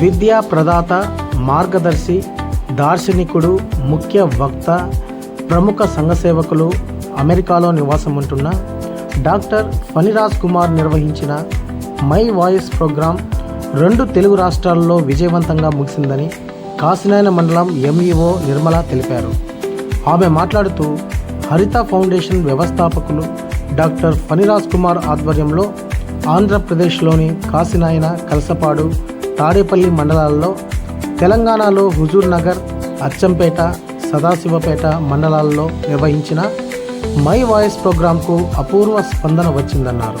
విద్యా ప్రదాత మార్గదర్శి దార్శనికుడు ముఖ్య వక్త ప్రముఖ సంఘసేవకులు అమెరికాలో నివాసం ఉంటున్న డాక్టర్ ఫణిరాజ్ కుమార్ నిర్వహించిన మై వాయిస్ ప్రోగ్రాం రెండు తెలుగు రాష్ట్రాల్లో విజయవంతంగా ముగిసిందని కాసినాయన మండలం ఎంఈఓ నిర్మల తెలిపారు. ఆమె మాట్లాడుతూ హరిత ఫౌండేషన్ వ్యవస్థాపకులు డాక్టర్ ఫణిరాజ్ కుమార్ ఆధ్వర్యంలో ఆంధ్రప్రదేశ్లోని కాసినాయన కలసపాడు తాడేపల్లి మండలాల్లో తెలంగాణలో హుజూర్ నగర్ అచ్చంపేట సదాశివపేట మండలాల్లో నిర్వహించిన మై వాయిస్ ప్రోగ్రాంకు అపూర్వ స్పందన వచ్చిందన్నారు.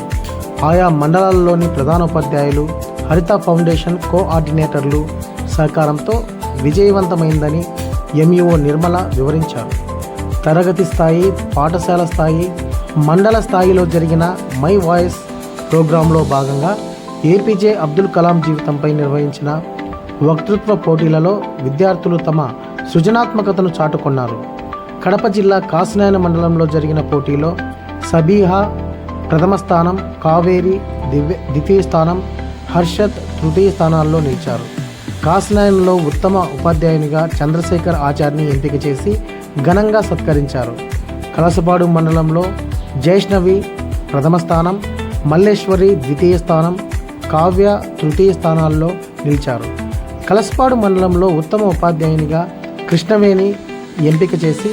ఆయా మండలాల్లోని ప్రధానోపాధ్యాయులు హరిత ఫౌండేషన్ కోఆర్డినేటర్లు సహకారంతో విజయవంతమైందని ఎంఈఓ నిర్మల వివరించారు. తరగతి స్థాయి పాఠశాల స్థాయి మండల స్థాయిలో జరిగిన మై వాయిస్ ప్రోగ్రాంలో భాగంగా ఏపీజే అబ్దుల్ కలాం జీవితంపై నిర్వహించిన వక్తృత్వ పోటీలలో విద్యార్థులు తమ సృజనాత్మకతను చాటుకున్నారు. కడప జిల్లా కాసినాయన మండలంలో జరిగిన పోటీలో సబీహా ప్రథమ స్థానం కావేరి దివ్య ద్వితీయ స్థానం హర్షత్ తృతీయ స్థానాల్లో నిలిచారు. కాసినాయనలో ఉత్తమ ఉపాధ్యాయునిగా చంద్రశేఖర్ ఆచార్ని ఎంపిక చేసి ఘనంగా సత్కరించారు. కలసపాడు మండలంలో జైష్ణవి ప్రథమ స్థానం మల్లేశ్వరి ద్వితీయ స్థానం కావ్య తృతీయ స్థానాల్లో నిలిచారు. కలసపాడు మండలంలో ఉత్తమ ఉపాధ్యాయునిగా కృష్ణవేణి ఎంపిక చేసి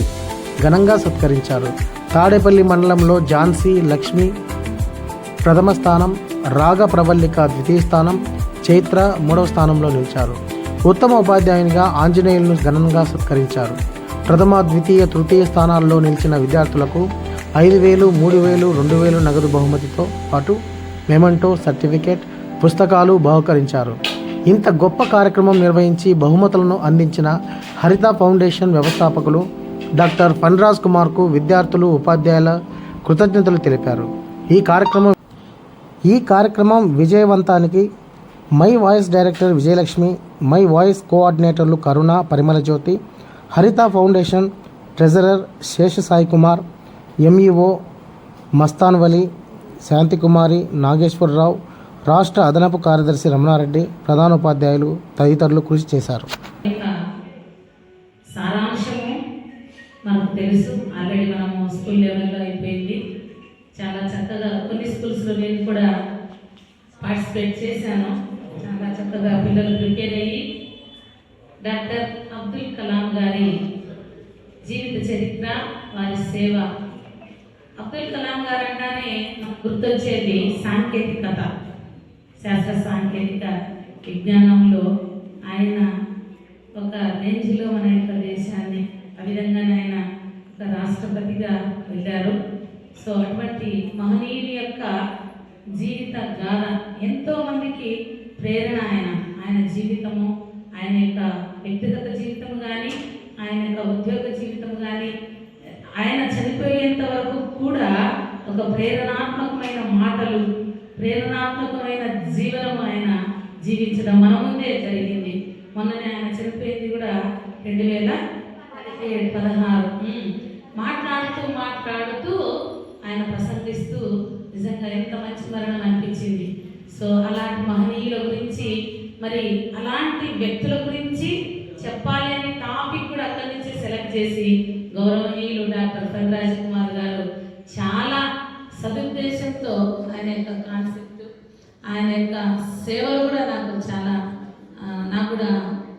ఘనంగా సత్కరించారు. తాడేపల్లి మండలంలో ఝాన్సీ లక్ష్మి ప్రథమ స్థానం రాగ ప్రవల్లిక ద్వితీయ స్థానం చైత్ర మూడవ స్థానంలో నిలిచారు. ఉత్తమ ఉపాధ్యాయునిగా ఆంజనేయులను ఘనంగా సత్కరించారు. ప్రథమ ద్వితీయ తృతీయ స్థానాల్లో నిలిచిన విద్యార్థులకు ఐదు వేలు మూడు వేలు రెండు వేలు నగదు బహుమతితో పాటు మెమంటో సర్టిఫికేట్ పుస్తకాలు బహుకరించారు. ఇంత గొప్ప కార్యక్రమం నిర్వహించి బహుమతులను అందించిన హరిత ఫౌండేషన్ వ్యవస్థాపకులు డాక్టర్ ఫన్రాజ్ కుమార్కు విద్యార్థులు ఉపాధ్యాయుల కృతజ్ఞతలు తెలిపారు. ఈ కార్యక్రమం ఈ కార్యక్రమం విజయవంతానికి my voice director Vijayalakshmi my voice కోఆర్డినేటర్లు Karuna Parimalajyothi Haritha foundation treasurer Seshasai Kumar MEO Mastan Vali Santhikumari Nageswararao రాష్ట్ర అదనపు కార్యదర్శి రమణారెడ్డి ప్రధానోపాధ్యాయులు తదితరులు కృషి చేశారు. యొక్క సారాంశము మనకు తెలుసు. ఆల్రెడీ మనము స్కూల్ లెవెల్లో అయిపోయింది. చాలా చక్కగా కొన్ని స్కూల్స్లో నేను కూడా పార్టిసిపేట్ చేశాను. చాలా చక్కగా పిల్లలు ప్రిపేర్ అయ్యి డాక్టర్ అబ్దుల్ కలాం గారి జీవిత చరిత్ర వారి సేవ. అబ్దుల్ కలాం గారు అంటానే నాకు గుర్తొచ్చేది సాంకేతికత. శాస్త్ర సాంకేతిక విజ్ఞానంలో ఆయన ఒక రేంజ్లో మన యొక్క దేశాన్ని ఆ విధంగా ఆయన ఒక రాష్ట్రపతిగా వెళ్ళారు. సో అటువంటి మహనీయుని యొక్క జీవిత గాథ ఎంతో మందికి ప్రేరణ ఆయన. ఆయన జీవితము ఆయన యొక్క వ్యక్తిగత జీవితం కానీ ఆయన యొక్క ఉద్యోగ జీవితం కానీ ఆయన చనిపోయేంత వరకు కూడా ఒక ప్రేరణాత్మకమైన మాటలు ప్రేరణాత్మకమైన జీవనం ఆయన జీవించడం మన ముందే జరిగింది. మొన్ననే ఆయన చనిపోయింది కూడా రెండు వేల పదిహేడు పదహారు. మాట్లాడుతూ మాట్లాడుతూ ఆయన ప్రసంగిస్తూ నిజంగా ఎంత మంచి మరణం అనిపించింది. సో అలాంటి మహనీయుల గురించి మరి అలాంటి వ్యక్తుల గురించి చెప్పాలి అనే టాపిక్ కూడా అక్కడి నుంచి సెలెక్ట్ చేసి గౌరవనీయులు డాక్టర్ ఫణిరాజ్ కుమార్ గారు చాలా సదుద్దేశంతో ఆయన యొక్క కాన్సెప్ట్ ఆయన యొక్క సేవలు కూడా నాకు చాలా నాకు కూడా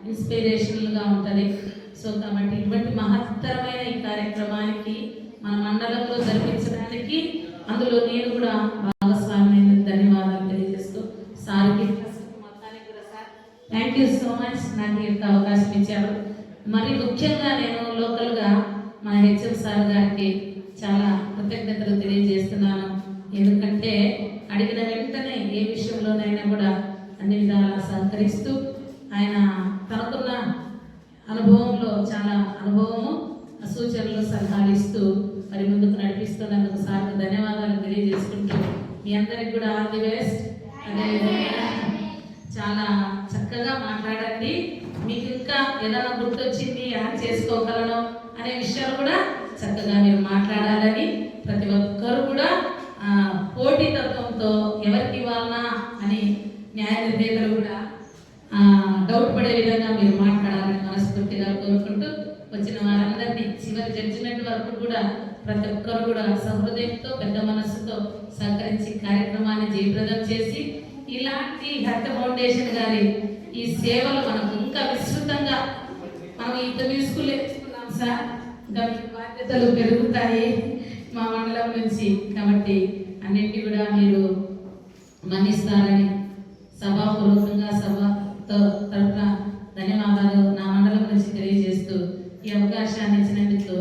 ఇన్స్పిరేషనల్గా ఉంటుంది. సో కాబట్టి ఇటువంటి మహత్తరమైన ఈ కార్యక్రమానికి మన మండలంలో జరిపించడానికి అందులో నేను కూడా భాగస్వామి ధన్యవాదాలు తెలియజేస్తూ సార్కి మొత్తానికి కూడా sir thank you so much నాకు ఇంత అవకాశం ఇచ్చారు. మరి ముఖ్యంగా నేను లోకల్గా మన హెచ్ఎం సార్ గారికి కూడా ఆల్ ది బెస్ట్. అదేవిధంగా చాలా చక్కగా మాట్లాడండి. మీకు ఇంకా ఏదైనా గుర్తొచ్చింది యాడ్ చేసుకోగలను అనే విషయాలు కూడా చక్కగా మీరు మాట్లాడాలని ప్రతి ఒక్కరు కూడా పోటీతత్వంతో ఎవరికి ఇవ్వాలనా అని న్యాయ నిర్ణేతలు కూడా డౌట్ పడే విధంగా మీరు మాట్లాడాలని మనస్ఫూర్తిగా కోరుకుంటూ వచ్చిన వారందరినీ చివరి జడ్జిమెంట్ వరకు కూడా ప్రతి ఒక్కరు కూడా సహృదయంతో పెద్ద మనస్సుతో సహకరించి కార్యక్రమాన్ని జయప్రదం చేసి ఇలాంటి హర్త ఫౌండేషన్ గారి ఈ సేవలు మనకు ఇంకా విస్తృతంగా మనం ఇంత స్కూల్ సార్. ఇంకా బాధ్యతలు పెరుగుతాయి మా మండలం నుంచి. కాబట్టి అన్నింటి కూడా మీరు మన్నిస్తారని సభాపూర్వకంగా సభతో తరఫున ధన్యవాదాలు నా మండలం నుంచి తెలియజేస్తూ ఈ అవకాశాన్ని ఇచ్చినందుకు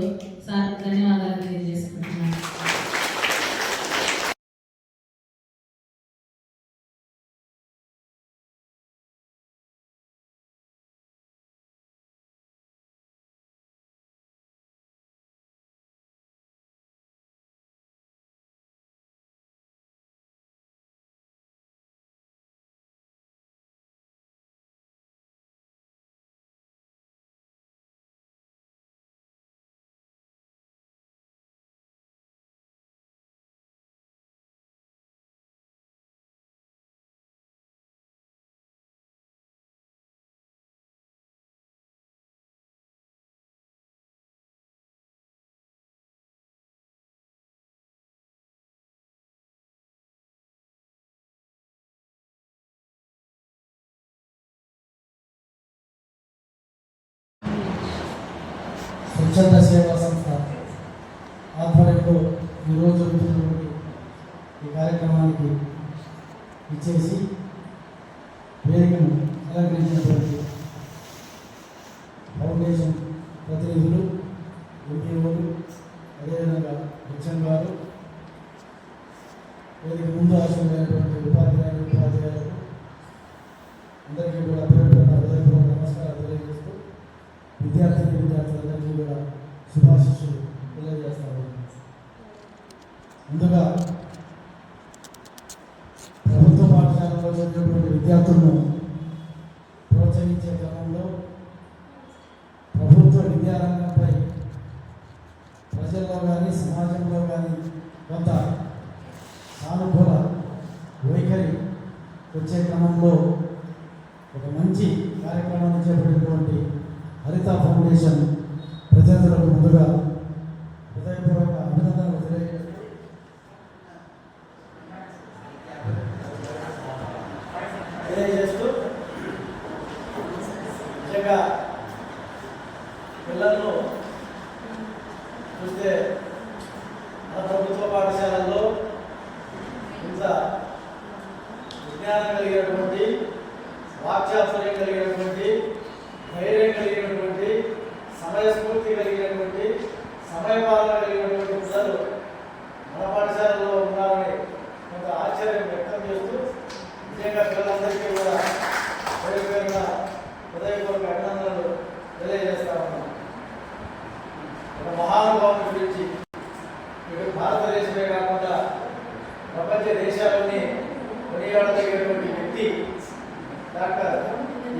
స్వచ్ఛంద సేవా సంస్థ ఆధ్వర్యంలో ఈరోజు జరుగుతున్నటువంటి ఈ కార్యక్రమానికి ఇచ్చేసి వేదికను అలంకరించినటువంటి ఫౌండేషన్ ప్రతినిధులు ఎంపీఓలు అదేవిధంగా హెచ్ఎం గారు వేదిక ముందు ఆశ్రమైనటువంటి ఉపాధ్యాయులు ఉపాధ్యాయులు అందరికీ కూడా విద్యార్థులు విద్యార్థులందరికీ కూడా శుభాశిస్సులు తెలియజేస్తాను. ముందుగా ప్రభుత్వ పాఠశాలలో చదివేటువంటి విద్యార్థులను ప్రోత్సహించే క్రమంలో ప్రభుత్వ విద్యారంగంపై ప్రజల్లో కానీ సమాజంలో కానీ కొంత సానుకూల వైఖరి వచ్చే క్రమంలో ఒక మంచి కార్యక్రమాన్ని చేపట్టినటువంటి ఫౌండేషన్ ప్రతినిధులకు ముందుగా హృదయపూర్వక అభినందనలు తెలియజేస్తూ తెలియజేస్తూ నిజంగా పిల్లలను చూస్తే మన ప్రభుత్వ పాఠశాలల్లో ఇంత విజ్ఞానం కలిగినటువంటి వాక్చాతుర్యం కలిగినటువంటి ధైర్యం కలిగినటువంటి సమయస్ఫూర్తి కలిగినటువంటి సమయపాలన కలిగినటువంటి పిల్లలు మన పాఠశాలలో ఉన్నారని కొంత ఆశ్చర్యం వ్యక్తం చేస్తూ నిజంగా పిల్లలందరికీ కూడా పేరు పేరున హృదయపూర్వక అభినందనలు తెలియజేస్తా ఉన్నాను. ఒక మహానుభావుని గురించి ఇటు భారతదేశమే కాకుండా ప్రపంచ దేశాలని కొనియాడదగినటువంటి వ్యక్తి డాక్టర్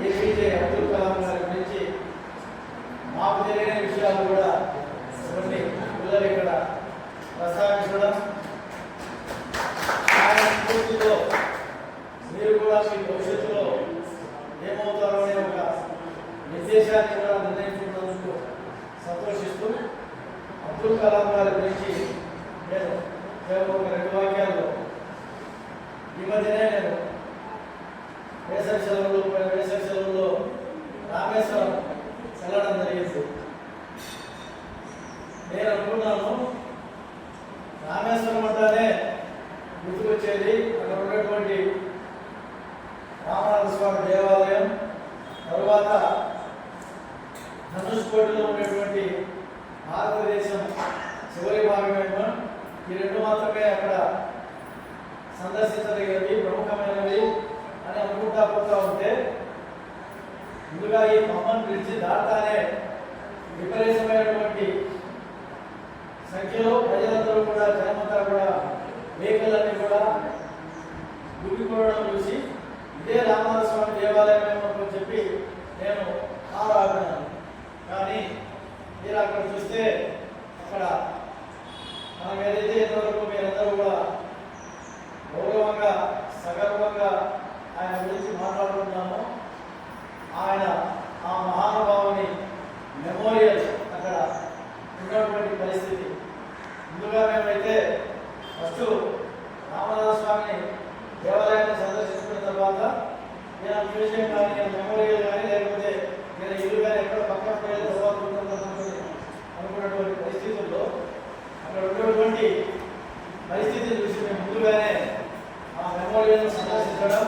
ఏపీజే అబ్దుల్ కలాం గారి గురించి మాకు తెలియని విషయాలు కూడా కొన్ని పిల్లలు ఇక్కడ ప్రస్తావించడం ఆయన మీరు కూడా మీ భవిష్యత్తులో ఏమవుతారో అనే ఒక నిర్దేశాన్ని కూడా నిర్ణయించుకున్నందుకు సంతోషిస్తూ అబ్దుల్ కలాం గారి గురించి నేను కేవలం ఒక రెండు వాక్యాల్లో ఈ మధ్యనే నేను వేసవి సెలవులు వేసవి సెలవుల్లో రామేశ్వరం వెళ్ళడం జరిగింది నేను అనుకున్నాను రామేశ్వరం అంటానే గుర్తుకొచ్చేది అక్కడ ఉన్నటువంటి రామనాథ స్వామి దేవాలయం తరువాత ధనుష్కోటిలో ఉన్నటువంటి భారతదేశం చివరి భాగమేమో ఈ రెండు మాత్రమే అక్కడ సందర్శించదగినవి ప్రముఖమైనవి అని అనుకుంటా పోతా ఉంటే ముందుగా ఈ మమ్మల్ని పిలిచి దాటానే విపరీతమైనటువంటి సంఖ్యలో ప్రజలందరూ కూడా జనమంతా కూడా వెహికల్లన్నీ కూడా గురికోవడం చూసి ఇదే రామనాథ స్వామి దేవాలయం ఫస్ట్ రామనాథ స్వామి దేవాలయాన్ని సందర్శించుకున్న తర్వాత నేను మ్యూజియం కానీ నేను మెమోరియల్ కానీ లేకపోతే నేను ఇల్లు కానీ ఎక్కడ పక్కన పోయే అనుకున్నటువంటి పరిస్థితుల్లో అక్కడ ఉన్నటువంటి పరిస్థితిని చూసి మేము ముందుగానే ఆ మెమోరియల్ను సందర్శించడం